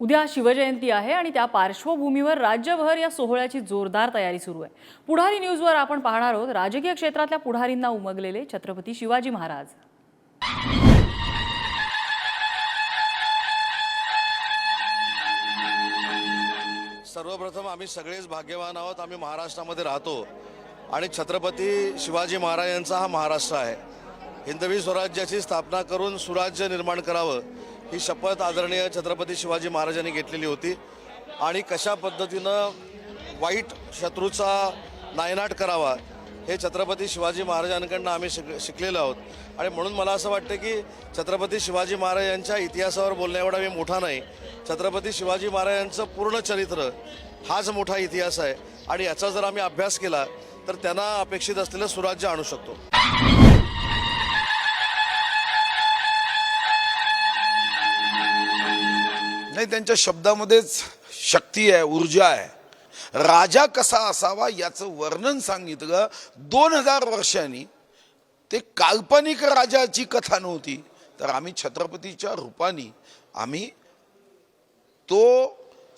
उद्या शिवजयंती आहे आणि त्या पार्श्वभूमीवर राज्यभर या सोहळ्याची जोरदार तयारी सुरू आहे. पुढारी न्यूजवर आपण पाहणार आहोत राजकीय क्षेत्रातल्या पुढारींना उमगलेले छत्रपती शिवाजी महाराज. सर्वप्रथम आम्ही सगळेच भाग्यवान आहोत. आम्ही महाराष्ट्रामध्ये राहतो. आणि छत्रपती शिवाजी महाराजांचा हा महाराष्ट्र आहे. हिंदवी स्वराज्याची स्थापना करून सुराज्य निर्माण करावं ही शपथ आदरणीय छत्रपती शिवाजी महाराजांनी घेतलेली होती. आणि कशा पद्धतीनं वाईट शत्रूचा नायनाट करावा हे छत्रपती शिवाजी महाराजांकडनं आम्ही शिक शिकलेलो आहोत. आणि म्हणून मला असं वाटतं की छत्रपती शिवाजी महाराजांच्या इतिहासावर बोलण्या एवढा मी मोठा नाही. छत्रपती शिवाजी महाराजांचं पूर्ण चरित्र हाच मोठा इतिहास आहे. आणि याचा जर आम्ही अभ्यास केला तर त्यांना अपेक्षित असलेलं सुराज्य आणू शकतो. नाही त्यांच्या शब्दामध्येच शक्ती आहे ऊर्जा आहे. राजा कसा असावा याचं वर्णन सांगितलं. दोन हजार वर्षांनी ते काल्पनिक राजाची कथा नव्हती. तर आम्ही छत्रपतीच्या रूपाने आम्ही तो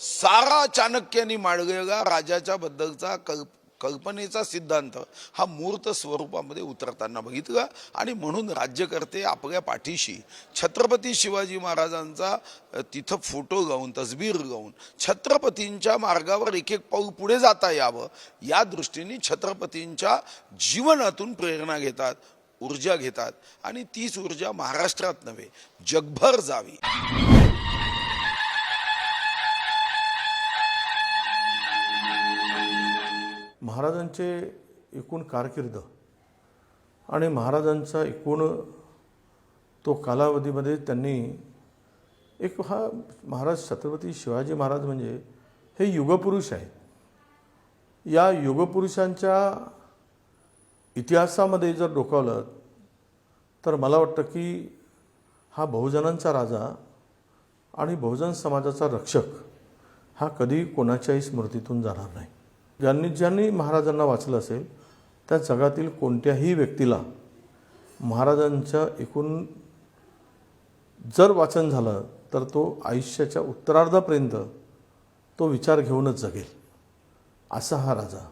सारा चाणक्याने मांडलेला राजाच्या बद्दलचा कल्प कल्पनेचा सिद्धांत हा मूर्त स्वरूपामध्ये उतरताना बघितला आणि म्हणून राज्यकर्ते आपल्या पाठीशी छत्रपती शिवाजी महाराजांचा तिथं फोटो गाऊन तसबीर गाऊन छत्रपतींच्या मार्गावर एक एक पाऊल पुढे जाता यावं या दृष्टीने छत्रपतींच्या जीवनातून प्रेरणा घेतात ऊर्जा घेतात आणि तीच ऊर्जा महाराष्ट्रात नव्हे जगभर जावी. महाराजांचे एकूण कारकीर्द आणि महाराजांचा एकूण तो कालावधीमध्ये त्यांनी एक हा महाराज छत्रपती शिवाजी महाराज म्हणजे हे युगपुरुष आहेत. या युगपुरुषांच्या इतिहासामध्ये जर डोकावलं तर मला वाटतं की हा बहुजनांचा राजा आणि बहुजन समाजाचा रक्षक हा कधी कोणाच्याही स्मृतीतून जाणार नाही. ज्यांनी ज्यांनी महाराजांना वाचलं असेल त्या जगातील कोणत्याही व्यक्तीला महाराजांच्या एकूण जर वाचन झालं तर तो आयुष्याच्या उत्तरार्धापर्यंत तो विचार घेऊनच जगेल. असा हा राजा.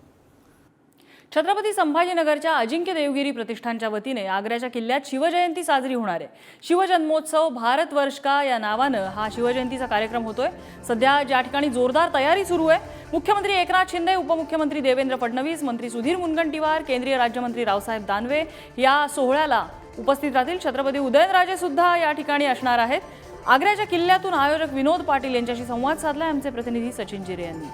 छत्रपती संभाजीनगरच्या अजिंक्य देवगिरी प्रतिष्ठानच्या वतीने आग्र्याच्या किल्ल्यात शिवजयंती साजरी होणार आहे. शिवजन्मोत्सव भारत वर्ष का या नावानं हा शिवजयंतीचा कार्यक्रम होतोय. सध्या ज्या ठिकाणी जोरदार तयारी सुरू आहे मुख्यमंत्री एकनाथ शिंदे उपमुख्यमंत्री देवेंद्र फडणवीस मंत्री सुधीर मुनगंटीवार केंद्रीय राज्यमंत्री रावसाहेब दानवे या सोहळ्याला उपस्थित राहतील. छत्रपती उदयनराजे सुद्धा या ठिकाणी असणार आहेत. आग्र्याच्या किल्ल्यातून आयोजक विनोद पाटील यांच्याशी संवाद साधला आमचे प्रतिनिधी सचिन जिरे यांनी.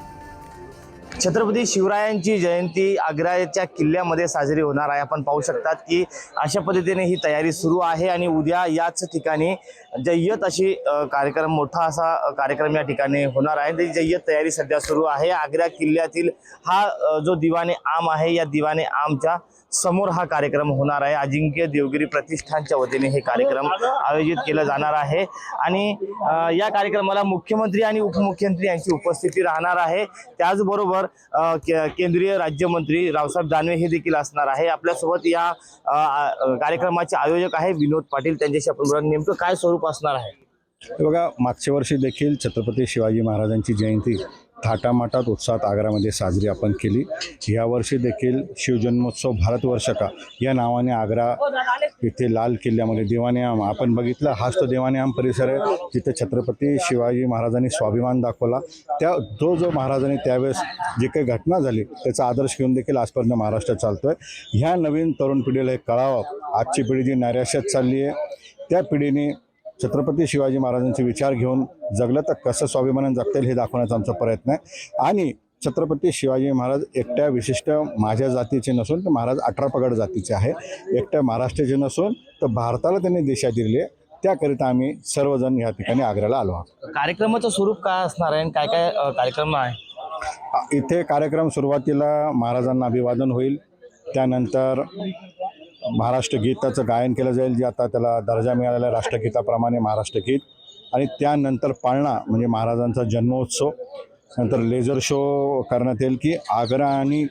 छत्रपती शिवरायांची जयंती आग्र्याच्या किल्ल्यामध्ये साजरी होणार आहे. आपण पाहू शकतात की अशा पद्धतीने ही तयारी सुरू आहे आणि उद्या याच ठिकाणी जय्यत अशी कार्यक्रम मोठा असा कार्यक्रम या ठिकाणी होणार आहे. त्याची जय्यत तयारी सध्या सुरू आहे आग्रा किल्ल्यातील हा जो दिवाने आम आहे या दिवाने आमच्यासमोर हा कार्यक्रम होणार आहे. अजिंक्य देवगिरी प्रतिष्ठानच्या वतीने हे कार्यक्रम आयोजित केला जाणार आहे. आणि या कार्यक्रमाला मुख्यमंत्री आणि उपमुख्यमंत्री यांची उपस्थिती राहणार आहे. त्याचबरोबर असणार केंद्रीय राज्यमंत्री रावसाहेब दानवे हे देखील असणार आहे. आपल्यासोबत या कार्यक्रमाचे आयोजक आहे विनोद पाटील. त्यांच्याशी आपण नेमकं काय स्वरूप असणार आहे? बघा मागच्या वर्षी देखील छत्रपती शिवाजी महाराजांची जयंती थाटामाटात उत्साहात आग्रामध्ये साजरी आपण केली. यावर्षी देखील शिवजन्मोत्सव भारतवर्ष का? या नावाने आग्रा इथे लाल किल्ल्यामध्ये देवानेआम आपण बघितलं हाच तो देवानेआम परिसर आहे. जिथे छत्रपती शिवाजी महाराजांनी स्वाभिमान दाखवला. त्या जो जो महाराजांनी त्यावेळेस जे काही घटना झाली त्याचा आदर्श घेऊन देखील आजपर्यंत महाराष्ट्र चालतोय. ह्या नवीन तरुण पिढीला हे कळावं. आजची पिढी जी नैराश्यात चालली आहे त्या पिढीने छत्रपती शिवाजी महाराजांचे विचार घेऊन जगलं तर कसं स्वाभिमानाने जगता येईल हे दाखवण्याचा आमचा प्रयत्न आहे. आणि छत्रपती शिवाजी महाराज एकट्या विशिष्ट माझ्या जातीचे नसून तर महाराज अठरा पगड जातीचे आहे. एकट्या महाराष्ट्राचे नसून तर भारताला त्यांनी दिशा दिली आहे. त्याकरिता आम्ही सर्वजण या ठिकाणी आग्र्याला आलो आहोत. कार्यक्रमाचं स्वरूप काय असणार आहे आणि काय काय कार्यक्रम आहे? इथे कार्यक्रम सुरुवातीला महाराजांना अभिवादन होईल. त्यानंतर महाराष्ट्र गीताचं गायन केलं जाईल जे आता त्याला दर्जा मिळालेला आहे राष्ट्रगीताप्रमाणे महाराष्ट्र गीत. आणि त्यानंतर पाळणा म्हणजे महाराजांचा जन्मोत्सव. नंतर लेझर शो करण्यात येईल की आग्रा आणि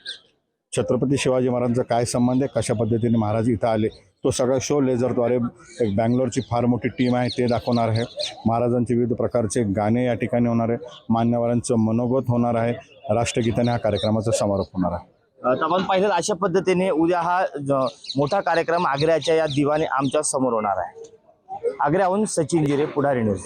छत्रपती शिवाजी महाराजांचा काय संबंध आहे कशा पद्धतीने महाराज इथं आले. तो सगळा शो लेझरद्वारे एक बँगलोरची फार मोठी टीम आहे ते दाखवणार आहे. महाराजांचे विविध प्रकारचे गाणे या ठिकाणी होणार आहे. मान्यवरांचं मनोगत होणार आहे. राष्ट्रगीताने हा कार्यक्रमाचा समारोप होणार आहे. तर पाहिजे अशा पद्धतीने उद्या हा मोठा कार्यक्रम आग्र्याच्या या दिवाने आमच्यासमोर होणार आहे. आग्र्याहून सचिन जिरे पुढारी न्यूज.